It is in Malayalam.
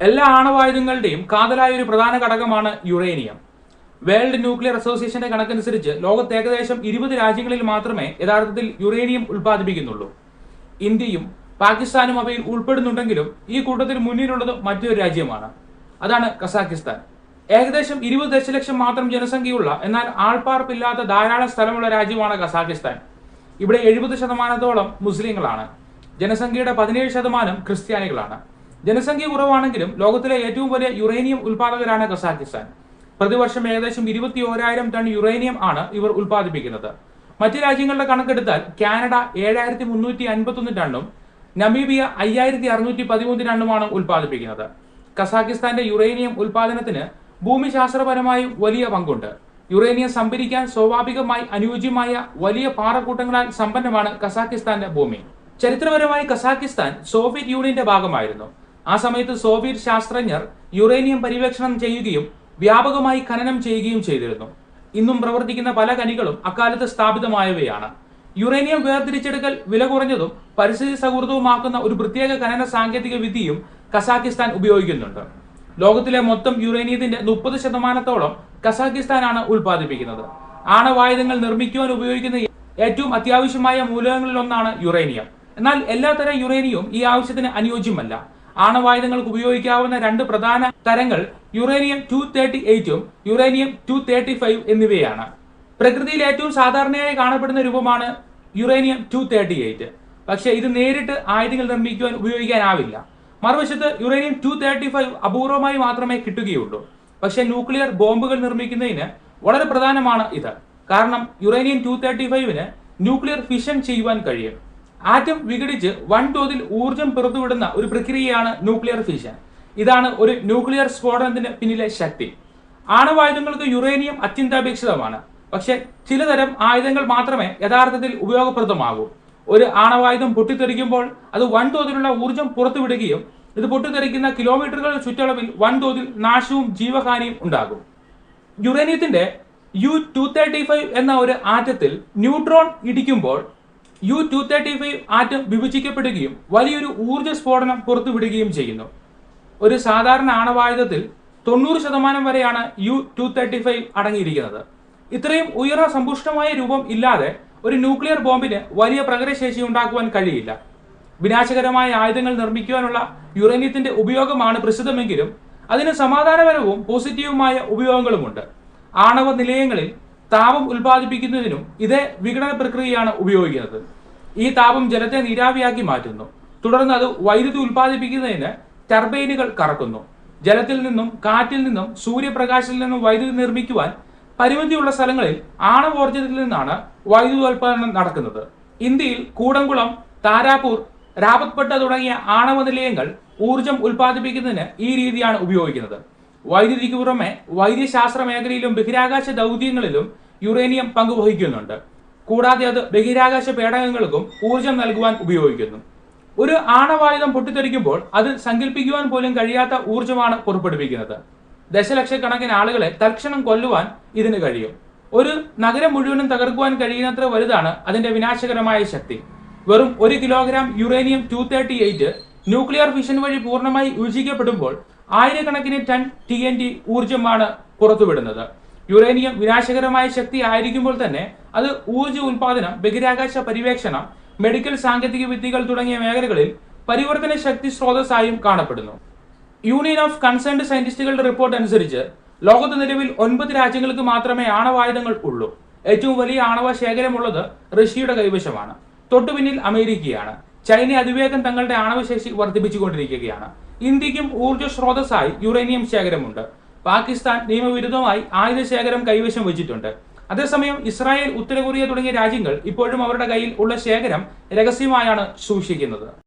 എല്ലാ ആണവായുധങ്ങളുടെയും കാതലായ ഒരു പ്രധാന ഘടകമാണ് യുറേനിയം. വേൾഡ് ന്യൂക്ലിയർ അസോസിയേഷന്റെ കണക്കനുസരിച്ച് ലോകത്ത് ഏകദേശം ഇരുപത് രാജ്യങ്ങളിൽ മാത്രമേ യഥാർത്ഥത്തിൽ യുറേനിയം ഉൽപ്പാദിപ്പിക്കുന്നുള്ളൂ. ഇന്ത്യയും പാകിസ്ഥാനും അവയിൽ ഉൾപ്പെടുന്നുണ്ടെങ്കിലും ഈ കൂട്ടത്തിൽ മുന്നിലുള്ളത് മറ്റൊരു രാജ്യമാണ്. അതാണ് കസാഖിസ്ഥാൻ ഏകദേശം ഇരുപത് ദശലക്ഷം മാത്രം ജനസംഖ്യയുള്ള എന്നാൽ ആൾപ്പാർപ്പില്ലാത്ത ധാരാളം സ്ഥലമുള്ള രാജ്യമാണ് കസാഖിസ്ഥാൻ ഇവിടെ എഴുപത് ശതമാനത്തോളം മുസ്ലിങ്ങളാണ്. ജനസംഖ്യയുടെ പതിനേഴ് ശതമാനം ക്രിസ്ത്യാനികളാണ്. ജനസംഖ്യ കുറവാണെങ്കിലും ലോകത്തിലെ ഏറ്റവും വലിയ യുറേനിയം ഉൽപാദകരാണ് കസാഖിസ്ഥാൻ പ്രതിവർഷം ഏകദേശം ഇരുപത്തി ഓരായിരം ടൺ യുറേനിയം ആണ് ഇവർ ഉൽപ്പാദിപ്പിക്കുന്നത്. മറ്റ് രാജ്യങ്ങളുടെ കണക്കെടുത്താൽ കാനഡ ഏഴായിരത്തി മുന്നൂറ്റി അൻപത്തൊന്ന് ടണ്ണും നമീബിയ അയ്യായിരത്തി അറുന്നൂറ്റി പതിമൂന്ന് ടണ്ണുമാണ് ഉൽപ്പാദിപ്പിക്കുന്നത്. കസാഖിസ്ഥാന്റെ യുറേനിയം ഉൽപാദനത്തിന് ഭൂമിശാസ്ത്രപരമായും വലിയ പങ്കുണ്ട്. യുറേനിയം സംഭരിക്കാൻ സ്വാഭാവികമായി അനുയോജ്യമായ വലിയ പാറക്കൂട്ടങ്ങളാൽ സമ്പന്നമാണ് കസാഖിസ്ഥാന്റെ ഭൂമി. ചരിത്രപരമായി കസാഖിസ്ഥാൻ സോവിയറ്റ് യൂണിയന്റെ ഭാഗമായിരുന്നു. ആ സമയത്ത് സോവിയറ്റ് ശാസ്ത്രജ്ഞർ യുറേനിയം പര്യവേക്ഷണം ചെയ്യുകയും വ്യാപകമായി ഖനനം ചെയ്യുകയും ചെയ്തിരുന്നു. ഇന്നും പ്രവർത്തിക്കുന്ന പല ഖനികളും അക്കാലത്ത് സ്ഥാപിതമായവയാണ്. യുറേനിയം വേർതിരിച്ചെടുക്കൽ വില കുറഞ്ഞതും പരിസ്ഥിതി സൗഹൃദവുമാക്കുന്ന ഒരു പ്രത്യേക ഖനന സാങ്കേതിക വിദ്യയും കസാക്കിസ്ഥാൻ ഉപയോഗിക്കുന്നുണ്ട്. ലോകത്തിലെ മൊത്തം യുറേനിയത്തിന്റെ മുപ്പത് ശതമാനത്തോളം കസാക്കിസ്ഥാനാണ് ഉൽപ്പാദിപ്പിക്കുന്നത്. ആണവായുധങ്ങൾ നിർമ്മിക്കുവാൻ ഉപയോഗിക്കുന്ന ഏറ്റവും അത്യാവശ്യമായ മൂലകങ്ങളിലൊന്നാണ് യുറേനിയം. എന്നാൽ എല്ലാത്തരം യുറേനിയവും ഈ ആവശ്യത്തിന് അനുയോജ്യമല്ല. ആണവായുധങ്ങൾക്ക് ഉപയോഗിക്കാവുന്ന രണ്ട് പ്രധാന തരങ്ങൾ യുറേനിയം ടു തേർട്ടി എയ്റ്റും യുറേനിയം ടു തേർട്ടി ഫൈവ് എന്നിവയാണ്. പ്രകൃതിയിൽ ഏറ്റവും സാധാരണയായി കാണപ്പെടുന്ന രൂപമാണ് യുറേനിയം ടു തേർട്ടി എയ്റ്റ് പക്ഷേ ഇത് നേരിട്ട് ആയുധങ്ങൾ നിർമ്മിക്കുവാൻ ഉപയോഗിക്കാനാവില്ല. മറുവശത്ത് യുറേനിയം ടു തേർട്ടി ഫൈവ് അപൂർവമായി മാത്രമേ കിട്ടുകയുള്ളൂ. പക്ഷേ ന്യൂക്ലിയർ ബോംബുകൾ നിർമ്മിക്കുന്നതിന് വളരെ പ്രധാനമാണ് ഇത്. കാരണം യുറേനിയം ടു തേർട്ടി ഫൈവിന് ന്യൂക്ലിയർ ഫിഷൻ ചെയ്യുവാൻ കഴിയും. ആറ്റം വിഘടിച്ച് വൻതോതിൽ ഊർജം പുറത്തുവിടുന്ന ഒരു പ്രക്രിയയാണ് ന്യൂക്ലിയർ ഫിഷൻ. ഇതാണ് ഒരു ന്യൂക്ലിയർ സ്ഫോടനത്തിന് പിന്നിലെ ശക്തി. ആണവായുധങ്ങൾക്ക് യുറേനിയം അത്യന്താപേക്ഷിതമാണ്. പക്ഷെ ചിലതരം ആയുധങ്ങൾ മാത്രമേ യഥാർത്ഥത്തിൽ ഉപയോഗപ്രദമാകൂ. ഒരു ആണവായുധം പൊട്ടിത്തെറിക്കുമ്പോൾ അത് വൻതോതിലുള്ള ഊർജം പുറത്തുവിടുകയും ഇത് പൊട്ടിത്തെറിക്കുന്ന കിലോമീറ്ററുകൾ ചുറ്റളവിൽ വൻതോതിൽ നാശവും ജീവഹാനിയും ഉണ്ടാകും. യുറേനിയത്തിന്റെ യു ടു തേർട്ടി ഫൈവ് എന്ന ഒരു ആറ്റത്തിൽ neutron ഇടിക്കുമ്പോൾ U two thirty five atom വിഭജിക്കപ്പെടുകയും വലിയൊരു ഊർജ സ്ഫോടനം പുറത്തുവിടുകയും ചെയ്യുന്നു. ഒരു സാധാരണ ആണവായുധത്തിൽ തൊണ്ണൂറ് ശതമാനം വരെയാണ് യു ടു തേർട്ടി ഫൈവ് അടങ്ങിയിരിക്കുന്നത്. ഇത്രയും ഉയർന്ന സമ്പുഷ്ടമായ രൂപം ഇല്ലാതെ ഒരു ന്യൂക്ലിയർ ബോംബിന് വലിയ പ്രകടശേഷി ഉണ്ടാക്കുവാൻ കഴിയില്ല. വിനാശകരമായ ആയുധങ്ങൾ നിർമ്മിക്കുവാനുള്ള യുറേനിയത്തിന്റെ ഉപയോഗമാണ് പ്രസിദ്ധമെങ്കിലും അതിന് സമാധാനപരവും പോസിറ്റീവുമായ ഉപയോഗങ്ങളുമുണ്ട്. ആണവ നിലയങ്ങളിൽ താപം ഉൽപ്പാദിപ്പിക്കുന്നതിനും ഇതേ വിഘടന പ്രക്രിയയാണ് ഉപയോഗിക്കുന്നത്. ഈ താപം ജലത്തെ നീരാവിയാക്കി മാറ്റുന്നു. തുടർന്ന് അത് വൈദ്യുതി ഉൽപ്പാദിപ്പിക്കുന്നതിന് ടർബൈനുകൾ കറക്കുന്നു. ജലത്തിൽ നിന്നും കാറ്റിൽ നിന്നും സൂര്യപ്രകാശത്തിൽ നിന്നും വൈദ്യുതി നിർമ്മിക്കുവാൻ പരിമിതിയുള്ള സ്ഥലങ്ങളിൽ ആണവോർജത്തിൽ നിന്നാണ് വൈദ്യുതി വൈദ്യുതോൽപാദനം നടക്കുന്നത്. ഇന്ത്യയിൽ കൂടംകുളം താരാപൂർ രാപത്പെട്ട തുടങ്ങിയ ആണവ നിലയങ്ങൾ ഊർജം ഉൽപ്പാദിപ്പിക്കുന്നതിന് ഈ രീതിയാണ് ഉപയോഗിക്കുന്നത്. വൈദ്യുതിക്ക് പുറമെ വൈദ്യശാസ്ത്ര മേഖലയിലും ബഹിരാകാശ ദൗത്യങ്ങളിലും യുറേനിയം പങ്കുവഹിക്കുന്നുണ്ട്. കൂടാതെ അത് ബഹിരാകാശ പേടകങ്ങൾക്കും ഊർജം നൽകുവാൻ ഉപയോഗിക്കുന്നു. ഒരു ആണവായുധം പൊട്ടിത്തെറിക്കുമ്പോൾ അത് സങ്കല്പിക്കുവാൻ പോലും കഴിയാത്ത ഊർജമാണ് പുറപ്പെടുവിക്കുന്നത്. ദശലക്ഷക്കണക്കിന് ആളുകളെ തൽക്ഷണം കൊല്ലുവാൻ ഇതിന് കഴിയും. ഒരു നഗരം മുഴുവനും തകർക്കുവാൻ കഴിയുന്നത്ര വലുതാണ് അതിന്റെ വിനാശകരമായ ശക്തി. വെറും ഒരു kilogram uranium two thirty eight nuclear fission വഴി പൂർണമായി വിഭജിക്കപ്പെടുമ്പോൾ ആയിരക്കണക്കിന് ടൺ ടി എൻ ടി ഊർജമാണ് പുറത്തുവിടുന്നത്. യുറേനിയം വിനാശകരമായ ശക്തി ആയിരിക്കുമ്പോൾ തന്നെ അത് ഊർജ ഉൽപാദനം ബഹിരാകാശ പര്യവേക്ഷണം മെഡിക്കൽ സാങ്കേതിക വിദ്യകൾ തുടങ്ങിയ മേഖലകളിൽ പരിവർത്തന ശക്തി സ്രോതസ്സായും കാണപ്പെടുന്നു. യൂണിയൻ ഓഫ് കൺസേൺഡ് സയന്റിസ്റ്റുകളുടെ റിപ്പോർട്ട് അനുസരിച്ച് ലോകത്ത് നിലവിൽ ഒൻപത് രാജ്യങ്ങൾക്ക് മാത്രമേ ആണവായുധങ്ങൾ ഉള്ളൂ. ഏറ്റവും വലിയ ആണവ ശേഖരമുള്ളത് റഷ്യയുടെ കൈവശമാണ്. തൊട്ടുപിന്നിൽ അമേരിക്കയാണ്. ചൈന അതിവേഗം തങ്ങളുടെ ആണവശേഷി വർദ്ധിപ്പിച്ചുകൊണ്ടിരിക്കുകയാണ്. ഇന്ത്യക്കും ഊർജ സ്രോതസ്സായി യുറേനിയം ശേഖരമുണ്ട്. പാകിസ്ഥാൻ നിയമവിരുദ്ധമായി ആയുധ ശേഖരം കൈവശം വെച്ചിട്ടുണ്ട്. അതേസമയം ഇസ്രായേൽ ഉത്തര കൊറിയ തുടങ്ങിയ രാജ്യങ്ങൾ ഇപ്പോഴും അവരുടെ കയ്യിൽ ഉള്ള ശേഖരം രഹസ്യമായാണ് സൂക്ഷിക്കുന്നത്.